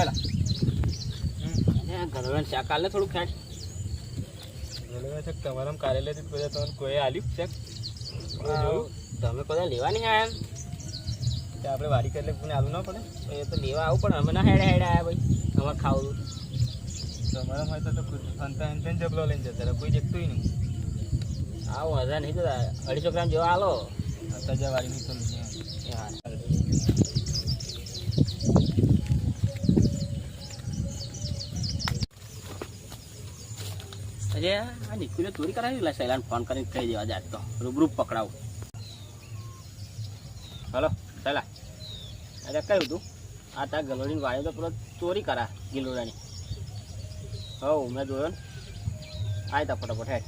ચાલો. ગરવણ શાક આલે થોડું ખેંચ રેલવે છે તમારા કાર્યાલયથી પછી તમને કોઈ આલી છે. તમે કોઈ લેવા નહીં આવ્યા કે આપણે વારી કરી કોઈને આવું ના પડે? એ તો લેવા આવું પણ અમે ના હેડે હેડે આવ્યા ભાઈ. અમારે ખાવું તમારા હોય તો તો ફંતા હેન્ટેન જબલો લઈને જતા રહે કોઈ દેખતું નહીં. આવો હજાર નહીં જતા અઢીસો ગ્રામ જેવા હાલો આ વાળી નહીં તો લઈ અરે, આ નિકુલે ચોરી કરાવી લા સૈલાને ફોન કરીને કહી દેવા જાય તો. રૂબરૂ પકડાવું. હલો, સૈલા. અરે, કયું તું? આ તાર ગલોડીની વાળ્યો તો પેલો ચોરી કરા, ગિલોડાની. હવ, મેં જોયો ને. આવી તા ફટાફટ, હેડ.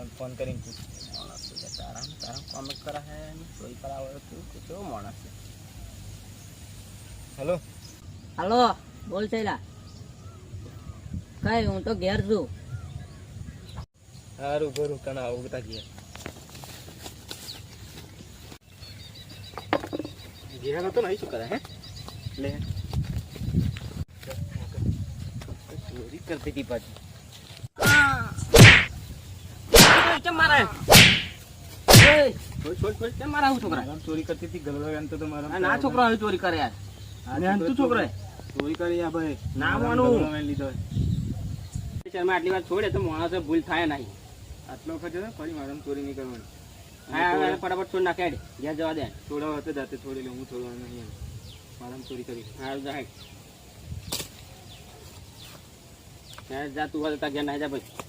બરાબર નીકળ્યા ફોન કરીને પૂછ માણસ છે તારા તારા કામ જ કરે હે ને ચોરી કરાવે તું તું કેવો માણસ છે હલો હાલો બોલ ચૈલા કઈ હું તો ઘેર છું સારું બરું તને આવું બધા ગયા ગિરાક તો નહીં શું કરે હે લે ચોરી કરતી હતી પાછી મારે મારા છોકરા? ચોરી કરતી હતી ગલવા તો તમારા ના છોકરો હવે ચોરી કરે યાર. અને તું છોકરો ચોરી કરી ભાઈ. ના માનું. લીધો. શર્મા આટલી વાર છોડે તો માણસ ભૂલ થાય નહીં. આટલો વખત ફરી મારા ચોરી નહીં કરવાની. હા ફટાફટ છોડ નાખે. ઘેર જવા દે. થોડા વખતે જાતે છોડી લઉં હું છોડવાનું નહીં મારા ચોરી કરી. હા જા હેડ. હેડ જા તું હવે તાર ઘેર ના જા ભાઈ